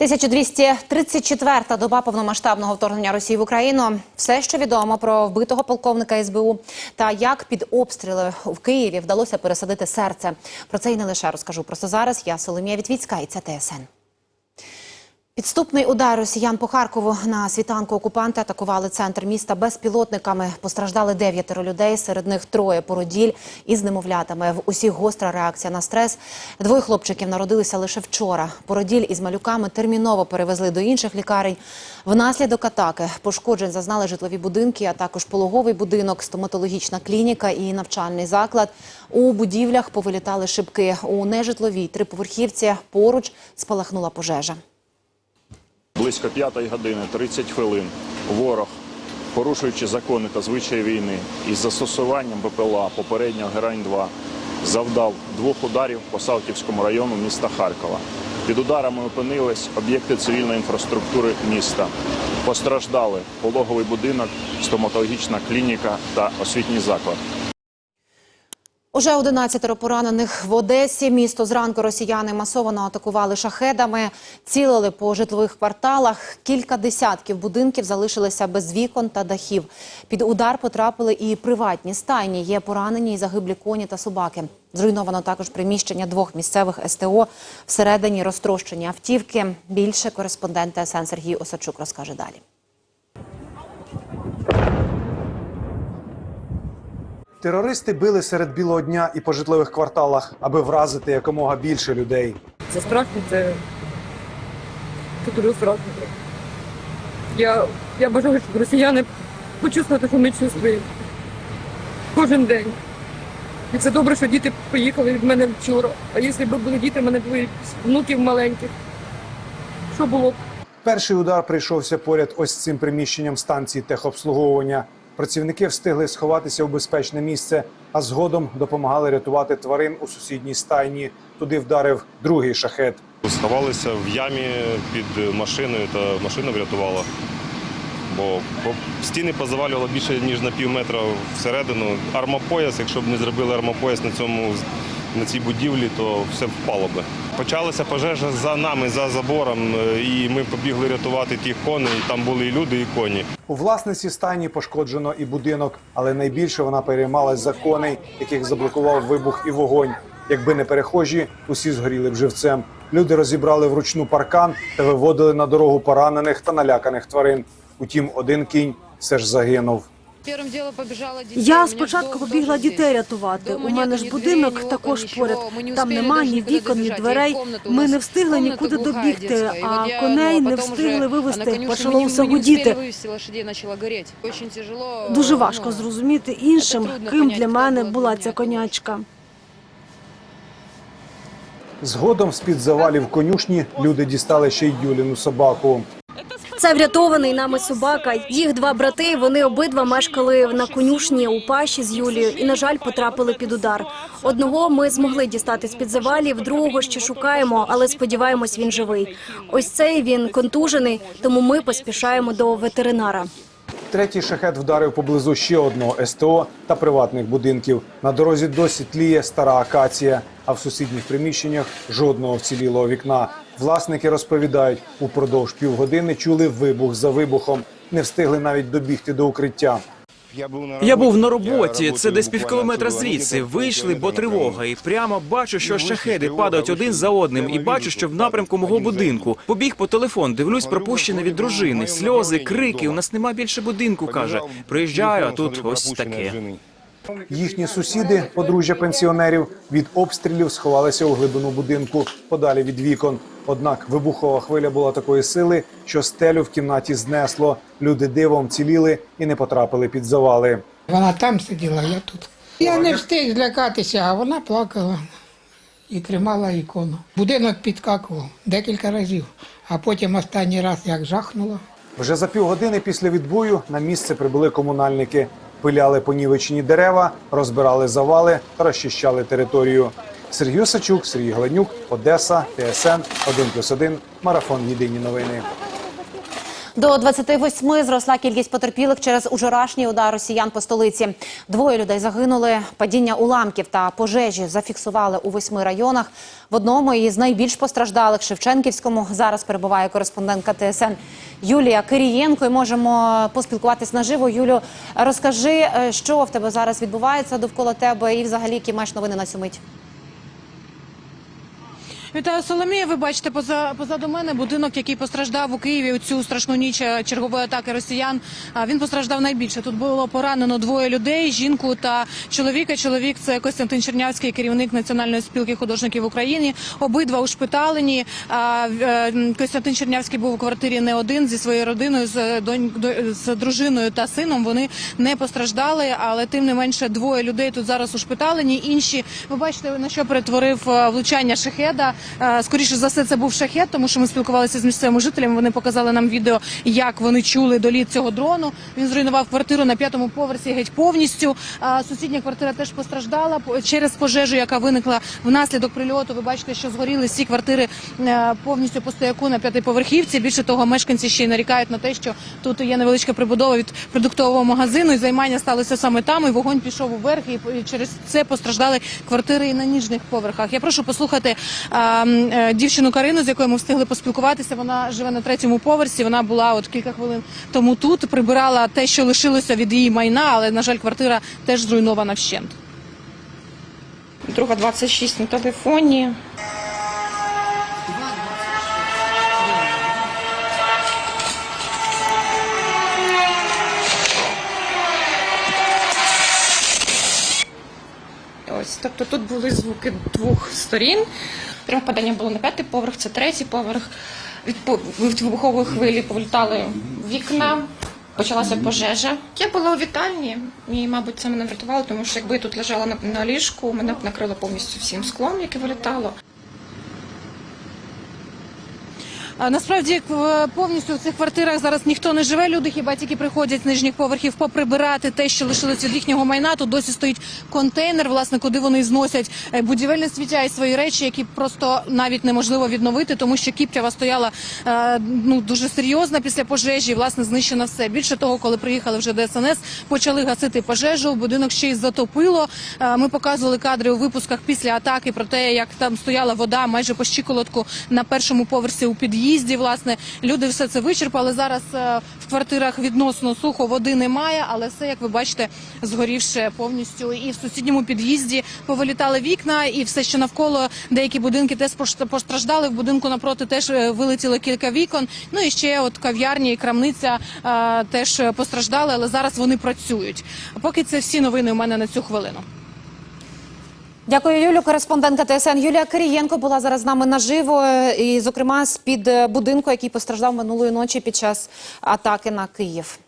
1234-та доба повномасштабного вторгнення Росії в Україну. Все, що відомо про вбитого полковника СБУ та як під обстріли в Києві вдалося пересадити серце. Про це і не лише розкажу. Просто зараз я Соломія Вітвіцька і це ТСН. Підступний удар росіян по Харкову на світанку окупанти атакували центр міста безпілотниками. Постраждали дев'ятеро людей, серед них троє породіль із немовлятами. В усіх гостра реакція на стрес. Двоє хлопчиків народилися лише вчора. Породіль із малюками терміново перевезли до інших лікарень. Внаслідок атаки пошкоджень зазнали житлові будинки, а також пологовий будинок, стоматологічна клініка і навчальний заклад. У будівлях повилітали шибки. У нежитловій триповерхівці поруч спалахнула пожежа. Близько п'ятої години 30 хвилин ворог, порушуючи закони та звичаї війни із застосуванням БПЛА попереднього Герань-2, завдав двох ударів по Салтівському району міста Харкова. Під ударами опинились об'єкти цивільної інфраструктури міста. Постраждали пологовий будинок, стоматологічна клініка та освітній заклад. Уже 11 поранених в Одесі. Місто зранку росіяни масово атакували шахедами, цілили по житлових кварталах. Кілька десятків будинків залишилися без вікон та дахів. Під удар потрапили і приватні стайні. Є поранені і загиблі коні та собаки. Зруйновано також приміщення двох місцевих СТО. Всередині розтрощені автівки. Більше кореспондент ТСН Сергій Осадчук розкаже далі. Терористи били серед білого дня і по житлових кварталах, аби вразити якомога більше людей. Це страшно, це, це дуже страшно. Я, я бажаю, щоб росіяни почувствували, що ми чувствуємо кожен день. І це добре, що діти поїхали від мене вчора. А якщо б були діти, в мене двоє внуків маленьких. Що було б? Перший удар прийшовся поряд ось цим приміщенням станції техобслуговування. Працівники встигли сховатися у безпечне місце, а згодом допомагали рятувати тварин у сусідній стайні. Туди вдарив другий шахет. Сховалися в ямі під машиною та машина врятувала. Бо стіни позавалювало більше ніж на пів метра всередину. Армопояс, якщо б не зробили армопояс на цьому на цій будівлі, то все впало би. Почалася пожежа за нами, за забором, е, і ми побігли рятувати тих коней. Там були і люди, і коні. У власниці стайні пошкоджено і будинок, але найбільше вона переймалась за коней, яких заблокував вибух і вогонь. Якби не перехожі, усі згоріли б живцем. Люди розібрали вручну паркан та виводили на дорогу поранених та наляканих тварин. Утім, один кінь все ж загинув. Я спочатку побігла дітей рятувати. У мене ж будинок також поряд. Там нема ні вікон, ні дверей. Ми не встигли нікуди добігти, а коней не встигли вивезти. Почало все гудіти. Дуже важко зрозуміти іншим, ким для мене була ця конячка. Згодом з під завалів конюшні люди дістали ще й Юліну собаку. Це врятований нами собака. Їх два брати. Вони обидва мешкали на конюшні у паші з Юлією і, на жаль, потрапили під удар. Одного ми змогли дістати з під завалів, другого ще шукаємо, але сподіваємось, він живий. Ось цей він контужений, тому ми поспішаємо до ветеринара. Третій шахет вдарив поблизу ще одного СТО та приватних будинків. На дорозі досі тліє стара акація, а в сусідніх приміщеннях жодного вцілілого вікна. Власники розповідають, упродовж півгодини чули вибух за вибухом. Не встигли навіть добігти до укриття. Я був на роботі, це десь півкілометра звідси. Вийшли, бо тривога, і прямо бачу, що шахеди падають один за одним, і бачу, що в напрямку мого будинку. Побіг по телефон, дивлюсь, пропущене від дружини, сльози, крики. У нас нема більше будинку. каже. Приїжджаю, а тут ось таке. Їхні сусіди, подружжя пенсіонерів, від обстрілів сховалися у глибину будинку подалі від вікон. Однак вибухова хвиля була такої сили, що стелю в кімнаті знесло. Люди дивом ціліли і не потрапили під завали. Вона там сиділа, я тут. Я не встиг злякатися, а вона плакала і тримала ікону. Будинок підкакував декілька разів, а потім останній раз як жахнуло. Вже за півгодини після відбою на місце прибули комунальники. Пиляли понівечені дерева, розбирали завали та розчищали територію. Сергій Осачук, Сергій Гленюк, Одеса, ТСН 1+,1, Марафон Єдині новини. До 28 зросла кількість потерпілих через учорашній удар росіян по столиці. Двоє людей загинули. Падіння уламків та пожежі зафіксували у восьми районах. В одному із найбільш постраждалих Шевченківському зараз перебуває кореспондентка ТСН Юлія Кирієнко. І можемо поспілкуватись наживо. Юлю, розкажи, е, що в тебе зараз відбувається довкола тебе, і взагалі які маєш новини на цю мить. Вітаю Соломія. Ви бачите поза позаду мене будинок, який постраждав у Києві у цю страшну ніч е, чергової атаки росіян. Він постраждав найбільше. Тут було поранено двоє людей: жінку та чоловіка. Чоловік це Костянтин Чернявський, керівник Національної спілки художників України. Обидва ушпиталені. А, е, Костянтин Чернявський був у квартирі не один зі своєю родиною, з донь з дружиною та сином. Вони не постраждали, але тим не менше двоє людей тут зараз ушпиталені. Інші ви бачите на що перетворив е, влучання шахеда. Е, Скоріше за все, це був шахет, тому що ми спілкувалися з місцевими жителями. Вони показали нам відео, як вони чули доліт цього дрону. Він зруйнував квартиру на п'ятому поверсі геть повністю. Сусідня квартира теж постраждала через пожежу, яка виникла внаслідок прильоту. Ви бачите, що згоріли всі квартири е, повністю по стояку на п'ятиповерхівці. Більше того, мешканці ще й нарікають на те, що тут є невеличка прибудова від продуктового магазину, і займання сталося саме там. І вогонь пішов уверх, і через це постраждали квартири і на ніжних поверхах. Я прошу послухати е, дівчину Карину, з якою ми встигли поспілкуватися. Вона живе на третьому поверсі. Вона була от кілька хвилин тому тут. Прибирала те, що лишилося від її майна, але на жаль, квартира теж зруйнована вщент. Друга 26 на телефоні. Ось, тобто тут були звуки двох сторін. Пряме падання було на п'ятий поверх, це третій поверх. Від вибухової хвилі повлітали вікна. Почалася пожежа. Я була у вітальні, і, мабуть, це мене врятувало, тому що якби я тут лежала на ліжку, мене б накрило повністю всім склом, яке вилітало. А, Насправді к- повністю в цих квартирах зараз ніхто не живе. Люди хіба тільки приходять з нижніх поверхів поприбирати те, що лишилось від їхнього майна. Тут досі стоїть контейнер, власне, куди вони зносять е, будівельне сміття і свої речі, які просто навіть неможливо відновити, тому що Кіптява стояла е, ну дуже серйозна після пожежі. і, Власне, знищено все. Більше того, коли приїхали вже ДСНС, почали гасити пожежу. Будинок ще й затопило. Е, Ми показували кадри у випусках після атаки про те, як там стояла вода майже по щиколотку на першому поверсі у під'їзді. Власне, люди все це вичерпали. Зараз е, в квартирах відносно сухо води немає, але все, як ви бачите, згорівше повністю. І в сусідньому під'їзді повилітали вікна, і все, що навколо деякі будинки теж постраждали. В будинку напроти теж е, вилетіло кілька вікон. Ну і ще от кав'ярня і крамниця е, теж постраждали, але зараз вони працюють. Поки це всі новини у мене на цю хвилину. Дякую, Юлю. Кореспондентка ТСН Юлія Кирієнко була зараз з нами наживо, і, зокрема, з під е, будинку, який постраждав минулої ночі під час атаки на Київ.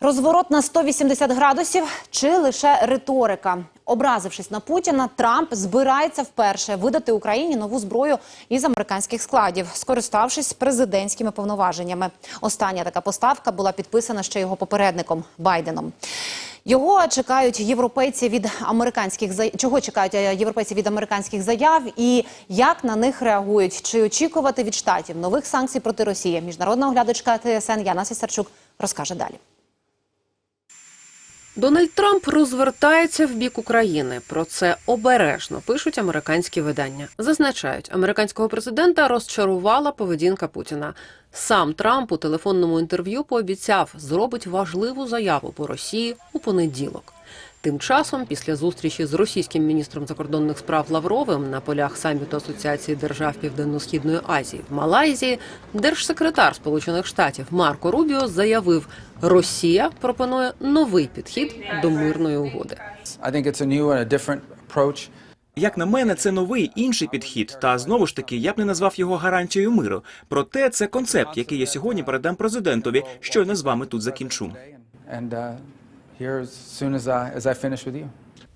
Розворот на 180 градусів чи лише риторика. Образившись на Путіна, Трамп збирається вперше видати Україні нову зброю із американських складів, скориставшись президентськими повноваженнями. Остання така поставка була підписана ще його попередником Байденом. Його чекають європейці від американських за... Чого чекають е, європейці від американських заяв і як на них реагують? Чи очікувати від штатів нових санкцій проти Росії? Міжнародна оглядачка ТСН Яна Сісарчук розкаже далі. Дональд Трамп розвертається в бік України. Про це обережно пишуть американські видання. Зазначають, американського президента розчарувала поведінка Путіна. Сам Трамп у телефонному інтерв'ю пообіцяв зробить важливу заяву по Росії у понеділок. Тим часом, після зустрічі з російським міністром закордонних справ Лавровим на полях саміту Асоціації держав Південно-Східної Азії в Малайзії, держсекретар Сполучених Штатів Марко Рубіо заявив, Росія пропонує новий підхід до мирної угоди. Як на мене, це новий інший підхід. Та знову ж таки, я б не назвав його гарантією миру. Проте це концепт, який я сьогодні передам президентові. Щойно з вами тут закінчу. Here as soon as I, as I finish with you.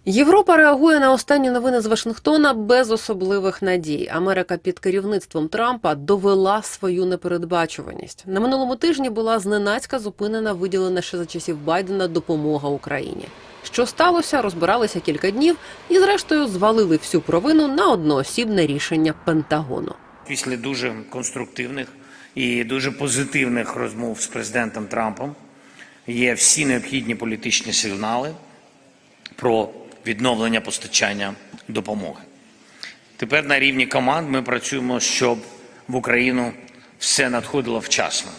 Європа реагує на останні новини з Вашингтона без особливих надій. Америка під керівництвом Трампа довела свою непередбачуваність. На минулому тижні була зненацька зупинена виділена ще за часів Байдена допомога Україні. Що сталося, розбиралися кілька днів і, зрештою, звалили всю провину на одноосібне рішення Пентагону. після дуже конструктивних і дуже позитивних розмов з президентом Трампом є всі необхідні політичні сигнали про відновлення постачання допомоги. Тепер на рівні команд ми працюємо, щоб в Україну все надходило вчасно.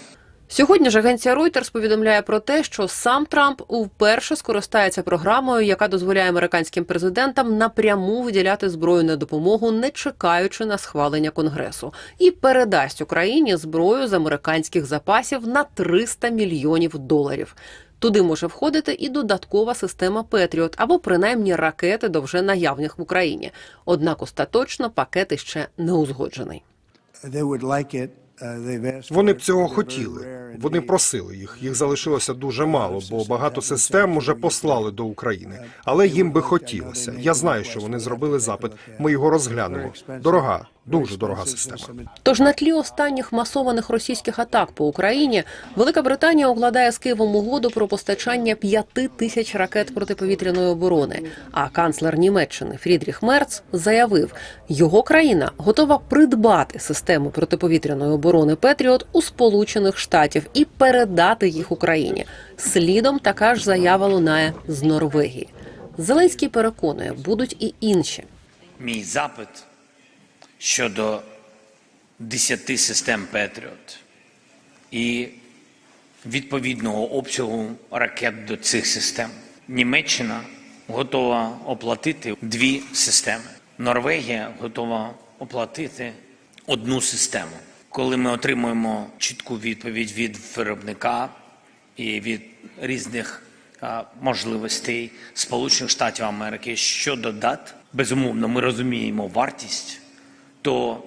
Сьогодні ж агенція Reuters повідомляє про те, що сам Трамп вперше скористається програмою, яка дозволяє американським президентам напряму виділяти зброю на допомогу, не чекаючи на схвалення конгресу, і передасть Україні зброю з американських запасів на 300 мільйонів доларів. Туди може входити і додаткова система Петріот або принаймні ракети до вже наявних в Україні. Однак остаточно пакет іще не узгоджений. Вони б цього хотіли. Вони просили їх. Їх залишилося дуже мало, бо багато систем уже послали до України. Але їм би хотілося. Я знаю, що вони зробили запит. Ми його розглянемо. Дорога, дуже дорога система. Тож на тлі останніх масованих російських атак по Україні Велика Британія укладає з Києвом угоду про постачання п'яти тисяч ракет протиповітряної оборони. А канцлер Німеччини Фрідріх Мерц заявив, його країна готова придбати систему протиповітряної оборони Петріот у Сполучених Штатів і передати їх Україні. Слідом така ж заява лунає з Норвегії. Зеленський переконує, будуть і інші. Мій запит щодо 10 систем Петріот і відповідного обсягу ракет до цих систем. Німеччина готова оплатити дві системи. Норвегія готова оплатити одну систему. Коли ми отримуємо чітку відповідь від виробника і від різних можливостей Сполучених Штатів Америки щодо дат, безумовно, ми розуміємо вартість, то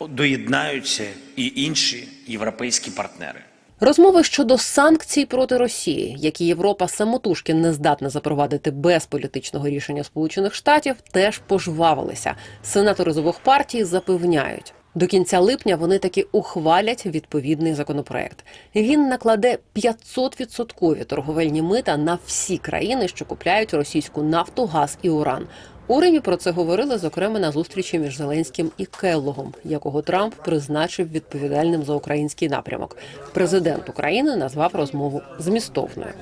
доєднаються і інші європейські партнери. Розмови щодо санкцій проти Росії, які Європа самотужки не здатна запровадити без політичного рішення Сполучених Штатів, теж пожвавилися. Сенатори з обох партій запевняють. До кінця липня вони таки ухвалять відповідний законопроект. Він накладе 500-відсоткові торговельні мита на всі країни, що купляють російську нафту, газ і уран. У Римі про це говорили зокрема на зустрічі між Зеленським і Келлогом, якого Трамп призначив відповідальним за український напрямок. Президент України назвав розмову змістовною.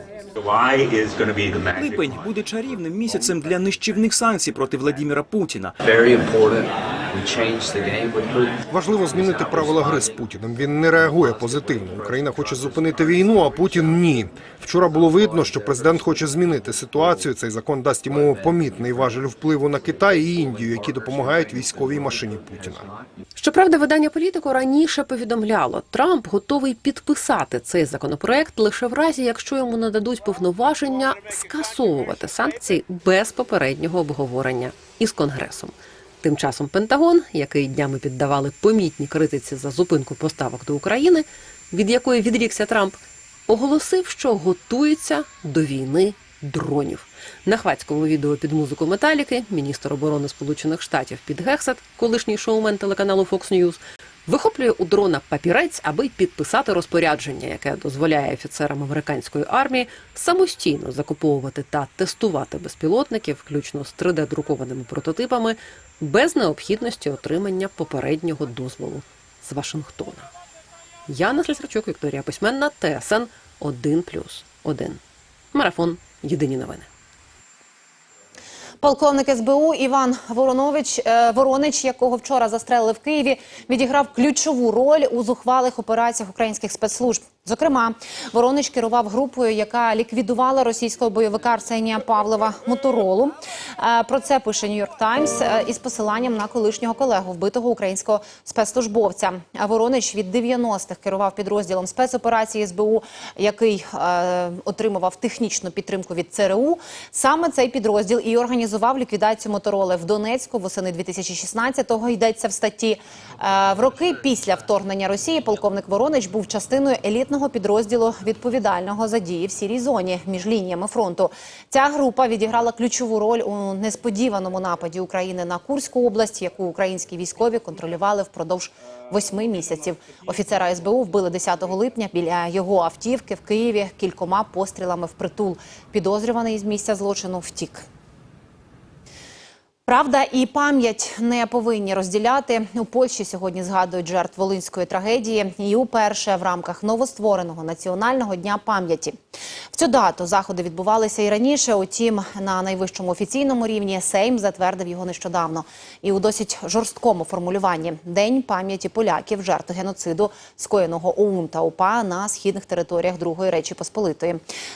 Липень буде чарівним місяцем для нищівних санкцій проти Владіміра Путіна. Важливо змінити правила гри з Путіним. Він не реагує позитивно. Україна хоче зупинити війну, а Путін ні. Вчора було видно, що президент хоче змінити ситуацію. Цей закон дасть йому помітний важель впливу на Китай і Індію, які допомагають військовій машині Путіна. Щоправда, видання політику раніше повідомляло, Трамп готовий підписати цей законопроект лише в разі, якщо йому нададуть повноваження скасовувати санкції без попереднього обговорення із конгресом. Тим часом Пентагон, який днями піддавали помітній критиці за зупинку поставок до України, від якої відрікся Трамп, оголосив, що готується до війни дронів. На хвацькому відео під музику Металіки міністр оборони Сполучених Штатів Під Гексет, колишній шоумен телеканалу Fox News, вихоплює у дрона папірець, аби підписати розпорядження, яке дозволяє офіцерам американської армії самостійно закуповувати та тестувати безпілотники, включно з 3D-друкованими прототипами, без необхідності отримання попереднього дозволу з Вашингтона. Яна Слісарчук, Вікторія Письменна, ТСН 1+,1. Марафон. Єдині новини. Полковник СБУ Іван Воронович е, Воронич, якого вчора застрелили в Києві, відіграв ключову роль у зухвалих операціях українських спецслужб. Зокрема, Воронич керував групою, яка ліквідувала російського бойовика Арсенія Павлова Моторолу. Е, Про це пише Нью-Йорк Таймс е, із посиланням на колишнього колегу, вбитого українського спецслужбовця. Воронич від 90-х керував підрозділом спецоперації СБУ, який е, отримував технічну підтримку від ЦРУ. Саме цей підрозділ і організував ліквідацію Мотороли в Донецьку восени 2016-го. Йдеться в статті. В роки після вторгнення Росії полковник Воронич був частиною елітного підрозділу відповідального за дії в сірій зоні між лініями фронту. Ця група відіграла ключову роль у несподіваному нападі України на Курську область, яку українські військові контролювали впродовж восьми місяців. Офіцера СБУ вбили 10 липня біля його автівки в Києві кількома пострілами в притул. Підозрюваний з місця злочину втік. Правда і пам'ять не повинні розділяти. У Польщі сьогодні згадують жертв волинської трагедії. І уперше в рамках новоствореного національного дня пам'яті. В цю дату заходи відбувалися і раніше. Утім, на найвищому офіційному рівні Сейм затвердив його нещодавно. І у досить жорсткому формулюванні День пам'яті поляків, жертв геноциду, скоєного ОУН та УПА на східних територіях Другої Речі Посполитої.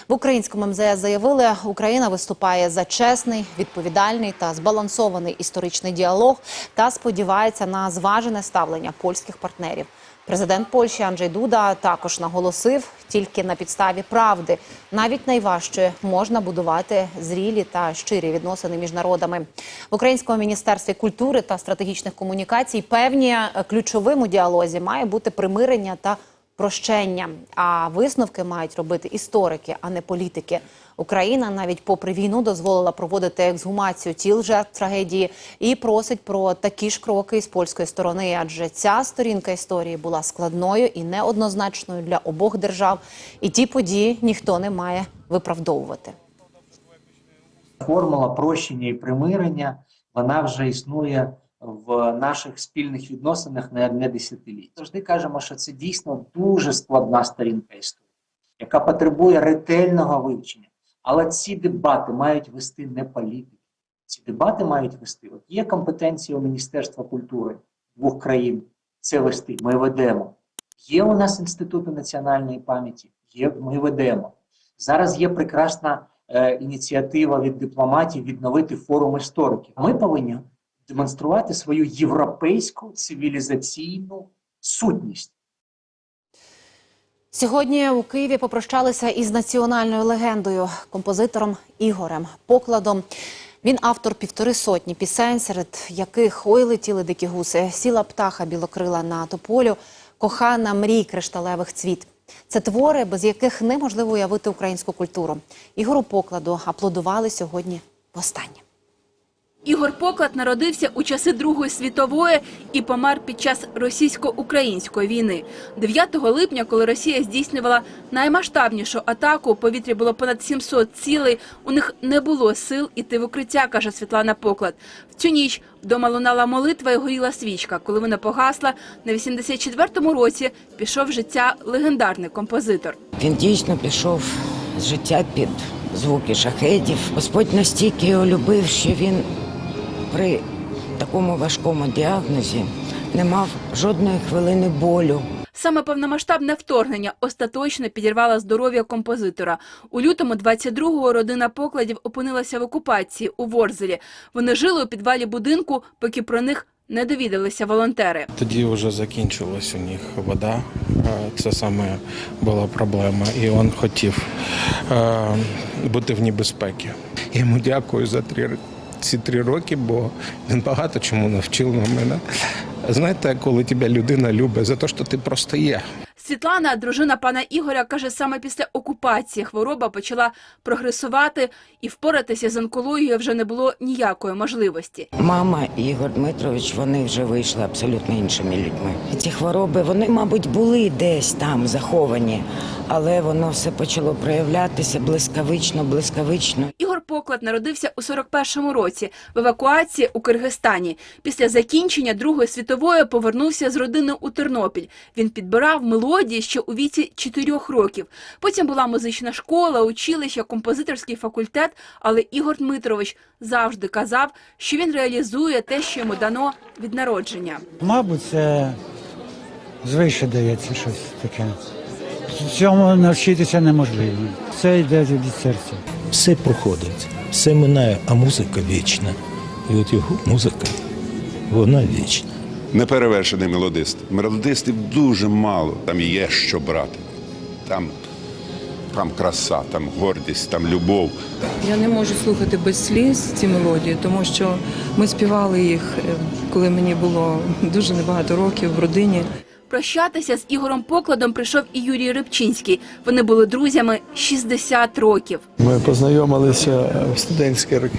В українському МЗС заявили, Україна виступає за чесний, відповідальний та збалансований історичний діалог та сподівається на зважене ставлення польських партнерів. Президент Польщі Анджей Дуда також наголосив, тільки на підставі правди, навіть найважче можна будувати зрілі та щирі відносини між народами. В українському міністерстві культури та стратегічних комунікацій певні е, ключовим у діалозі має бути примирення та прощення. А висновки мають робити історики, а не політики. Україна навіть попри війну дозволила проводити ексгумацію тіл жертв трагедії і просить про такі ж кроки з польської сторони, адже ця сторінка історії була складною і неоднозначною для обох держав. І ті події ніхто не має виправдовувати. формула прощення і примирення вона вже існує в наших спільних відносинах не одне десятиліття. Завжди кажемо, що це дійсно дуже складна сторінка історії, яка потребує ретельного вивчення. Але ці дебати мають вести не політики. Ці дебати мають вести. От є компетенція у Міністерства культури двох країн це вести. Ми ведемо. Є у нас інститути національної пам'яті. Є, ми ведемо. Зараз є прекрасна е, ініціатива від дипломатів відновити форум істориків. Ми повинні демонструвати свою європейську цивілізаційну сутність. Сьогодні у Києві попрощалися із національною легендою, композитором Ігорем Покладом. Він автор півтори сотні пісень, серед яких ой летіли дикі гуси, сіла птаха білокрила на тополю, кохана мрій кришталевих цвіт. Це твори, без яких неможливо уявити українську культуру. Ігору Покладу аплодували сьогодні востаннє. Ігор Поклад народився у часи Другої світової і помер під час російсько-української війни. 9 липня, коли Росія здійснювала наймасштабнішу атаку, у повітрі було понад 700 цілей. У них не було сил іти в укриття, каже Світлана Поклад. В цю ніч вдома лунала молитва і горіла свічка. Коли вона погасла, на 84-му році пішов з життя легендарний композитор. Він дійсно пішов з життя під звуки шахедів. Господь настільки його любив, що він при такому важкому діагнозі не мав жодної хвилини болю. Саме повномасштабне вторгнення остаточно підірвало здоров'я композитора. У лютому 22-го родина покладів опинилася в окупації у Ворзелі. Вони жили у підвалі будинку, поки про них не довідалися волонтери. Тоді вже закінчилась у них вода. Це саме була проблема. І він хотів бути в небезпеці. Йому дякую за три, ці три роки, бо він багато чому навчив мене. Знаєте, коли тебе людина любить за те, що ти просто є. Світлана, дружина пана Ігоря, каже, саме після окупації хвороба почала прогресувати і впоратися з онкологією вже не було ніякої можливості. Мама і Ігор Дмитрович вони вже вийшли абсолютно іншими людьми. Ці хвороби вони, мабуть, були десь там заховані, але воно все почало проявлятися блискавично, блискавично. Ігор Поклад народився у 41-му році в евакуації у Киргизстані. Після закінчення Другої світової повернувся з родини у Тернопіль. Він підбирав мелодії ще у віці 4 років. Потім була музична школа, училище, композиторський факультет. Але Ігор Дмитрович завжди казав, що він реалізує те, що йому дано від народження. Мабуть, це звище дається щось таке. Цьому навчитися неможливо. Це йде від серця. Все проходить, все минає, а музика вічна. І от його музика, вона вічна. Неперевершений мелодист. Мелодистів дуже мало. Там є що брати. Там, там краса, там гордість, там любов. Я не можу слухати без сліз ці мелодії, тому що ми співали їх, е, коли мені було дуже небагато років в родині. Прощатися з Ігорем Покладом прийшов і Юрій Рибчинський. Вони були друзями 60 років. Ми познайомилися в студентські роки.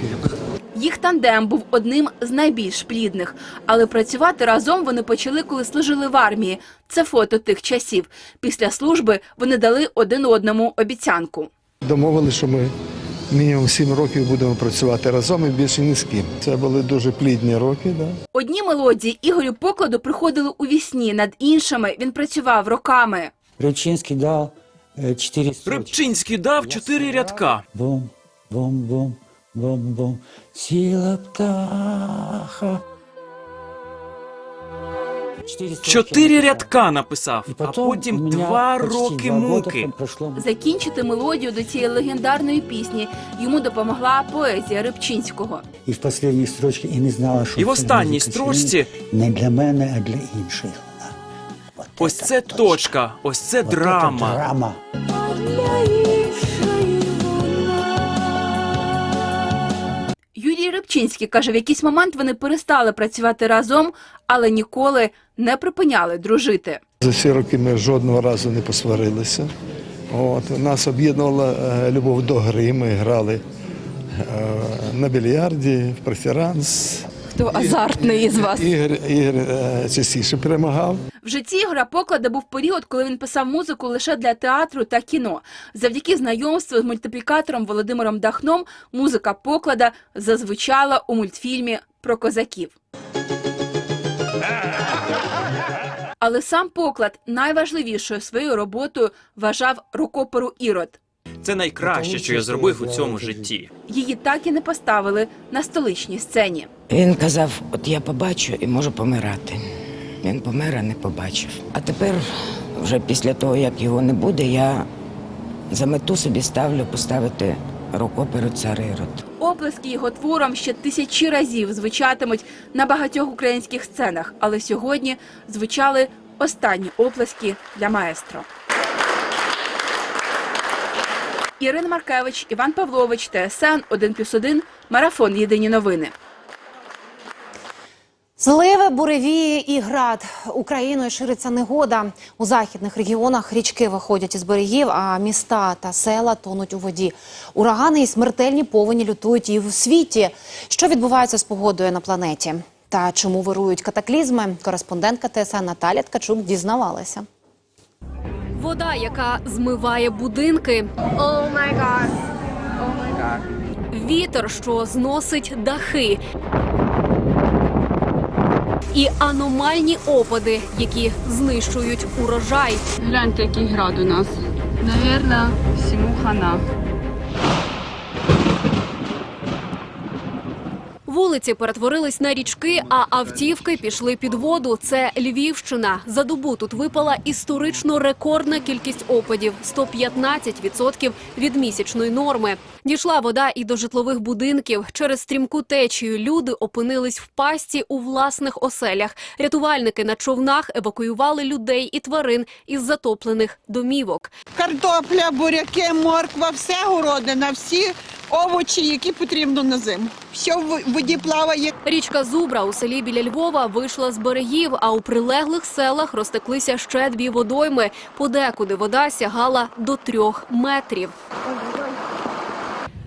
Їх тандем був одним з найбільш плідних, але працювати разом вони почали, коли служили в армії. Це фото тих часів. Після служби вони дали один одному обіцянку. Домовилися, що ми мінімум сім років будемо працювати разом і більше ні з ким. Це були дуже плідні роки. Да? Одні мелодії Ігорю Покладу приходили у вісні, над іншими він працював роками. Рибчинський дав е, чотири. Рибчинський дав чотири рядка. Бум, бум, бум, бум, бум. Сіла птаха. Чотири рядка написав, а потім два роки муки. Закінчити мелодію до цієї легендарної пісні йому допомогла поезія Рибчинського. І в останній строчці і не знала, що І в останній строчці не для мене, а для інших. ось це точка, ось це драма. це драма. Юрій Рибчинський каже, в якийсь момент вони перестали працювати разом, але ніколи не припиняли дружити. За всі роки ми жодного разу не посварилися. От, нас об'єднувала е, любов до гри. Ми грали е, на більярді, в преферанс. Хто азартний із вас? Ігор, Ігор е, частіше перемагав. В житті Ігоря Поклада був період, коли він писав музику лише для театру та кіно. Завдяки знайомству з мультиплікатором Володимиром Дахном музика Поклада зазвучала у мультфільмі про козаків. Але сам поклад найважливішою своєю роботою вважав рукоперу Ірод. Це найкраще, що я зробив у цьому житті. Її так і не поставили на столичній сцені. Він казав: от я побачу і можу помирати. Він помер, а не побачив. А тепер, вже після того, як його не буде, я за мету собі ставлю поставити рукоперу цар Ірод. Оплески його творам ще тисячі разів звучатимуть на багатьох українських сценах, але сьогодні звучали останні оплески для маестро. Ірина Маркевич, Іван Павлович, ТСН 1+,1, Марафон Єдині новини. Зливи, буревії і град. Україною шириться негода. У західних регіонах річки виходять із берегів, а міста та села тонуть у воді. Урагани і смертельні повені лютують і в світі. Що відбувається з погодою на планеті? Та чому вирують катаклізми? Кореспондентка ТСН Наталя Ткачук дізнавалася. Вода, яка змиває будинки. Вітер, що зносить дахи. І аномальні опади, які знищують урожай. Гляньте, який град у нас. Навірно, всьому хана. Вулиці перетворились на річки, а автівки пішли під воду. Це Львівщина. За добу тут випала історично рекордна кількість опадів 115% від місячної норми. Дійшла вода і до житлових будинків. Через стрімку течію люди опинились в пасті у власних оселях. Рятувальники на човнах евакуювали людей і тварин із затоплених домівок. Картопля, буряки, морква, все городина, всі овочі, які потрібно на зиму. Все в воді плаває. Річка Зубра у селі біля Львова вийшла з берегів, а у прилеглих селах розтеклися ще дві водойми. Подекуди вода сягала до трьох метрів.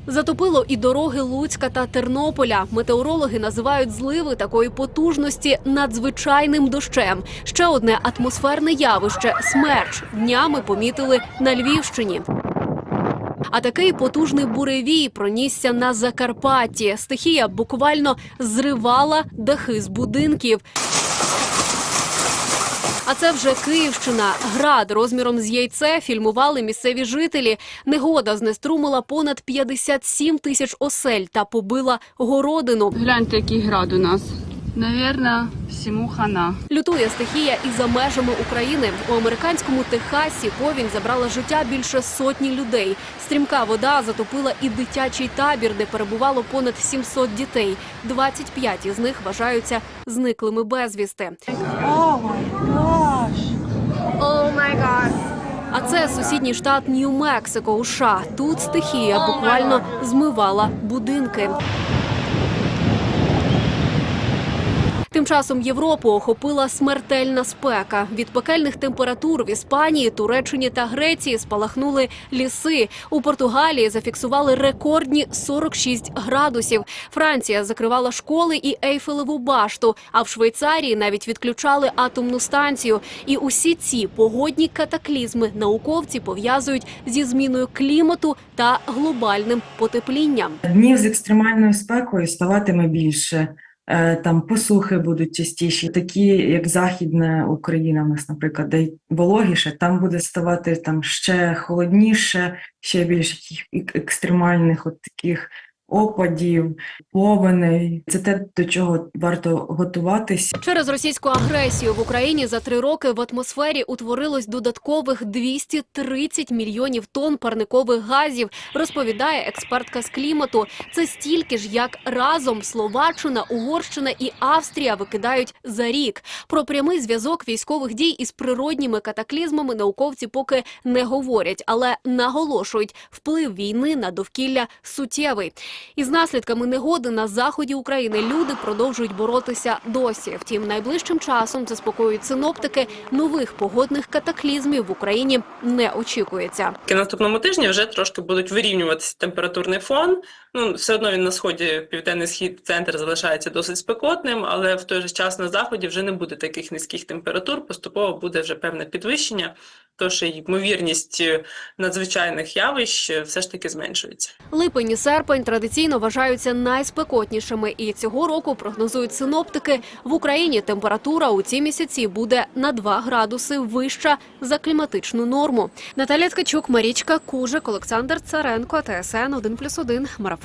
Затопило і дороги Луцька та Тернополя. Метеорологи називають зливи такої потужності надзвичайним дощем. Ще одне атмосферне явище смерч днями помітили на Львівщині. А такий потужний буревій пронісся на Закарпатті. Стихія буквально зривала дахи з будинків. А це вже Київщина. Град розміром з яйце фільмували місцеві жителі. Негода знеструмила понад 57 тисяч осель та побила городину. Гляньте, який град у нас. Навірно, всьому хана. Лютує стихія і за межами України. У американському Техасі повінь забрала життя більше сотні людей. Стрімка вода затопила і дитячий табір, де перебувало понад 700 дітей. 25 із них вважаються зниклими безвісти. А це сусідній штат Нью-Мексико США. Тут стихія буквально змивала будинки. Тим часом Європу охопила смертельна спека. Від пекельних температур в Іспанії, Туреччині та Греції спалахнули ліси. У Португалії зафіксували рекордні 46 градусів. Франція закривала школи і Ейфелеву башту. А в Швейцарії навіть відключали атомну станцію. І усі ці погодні катаклізми науковці пов'язують зі зміною клімату та глобальним потеплінням. Днів з екстремальною спекою ставатиме більше. Е, Там посухи будуть частіші, такі як Західна Україна, у нас, наприклад, де вологіше, там буде ставати там ще холодніше, ще більш яких екстремальних от таких опадів, повеней. Це те, до чого варто готуватися. Через російську агресію в Україні за три роки в атмосфері утворилось додаткових 230 мільйонів тонн парникових газів, розповідає експертка з клімату. Це стільки ж, як разом Словаччина, Угорщина і Австрія викидають за рік. Про прямий зв'язок військових дій із природніми катаклізмами науковці поки не говорять, але наголошують, вплив війни на довкілля суттєвий. Із наслідками негоди на заході України люди продовжують боротися досі. Втім, найближчим часом заспокоюють синоптики нових погодних катаклізмів в Україні не очікується. На наступному тижні вже трошки будуть вирівнюватися температурний фон. Ну все одно він на сході, південний схід, центр залишається досить спекотним, але в той же час на заході вже не буде таких низьких температур. Поступово буде вже певне підвищення, тож ймовірність е, надзвичайних явищ е, все ж таки зменшується. Липень і серпень традиційно вважаються найспекотнішими, і цього року прогнозують синоптики. В Україні температура у ці місяці буде на 2 градуси вища за кліматичну норму. Наталя Ткачук, Марічка Кужик, Олександр Царенко, ТСН 1+,1, Марафон.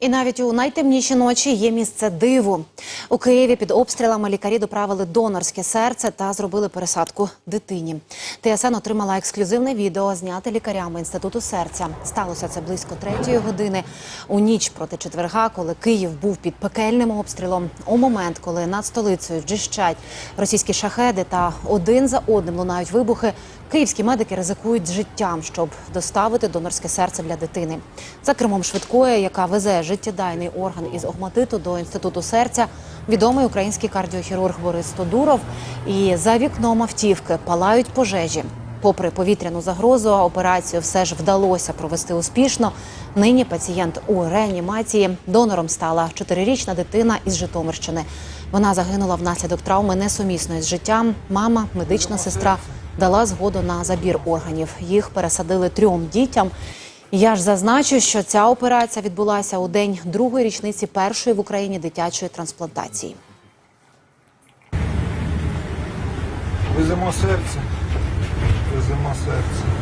І навіть у найтемніші ночі є місце диву. У Києві під обстрілами лікарі доправили донорське серце та зробили пересадку дитині. ТСН отримала ексклюзивне відео, зняте лікарями інституту серця. Сталося це близько третьої години у ніч проти четверга, коли Київ був під пекельним обстрілом. У момент, коли над столицею джищать російські шахеди та один за одним лунають вибухи. Київські медики ризикують життям, щоб доставити донорське серце для дитини. За кермом швидкої, яка везе життєдайний орган із Охматиту до інституту серця, відомий український кардіохірург Борис Тодуров. І за вікном автівки палають пожежі. Попри повітряну загрозу, операцію все ж вдалося провести успішно. Нині пацієнт у реанімації. Донором стала чотирирічна дитина із Житомирщини. Вона загинула внаслідок травми несумісної з життям. Мама, медична сестра дала згоду на забір органів. Їх пересадили трьом дітям. Я ж зазначу, що ця операція відбулася у день другої річниці першої в Україні дитячої трансплантації. Веземо серце. Веземо серце.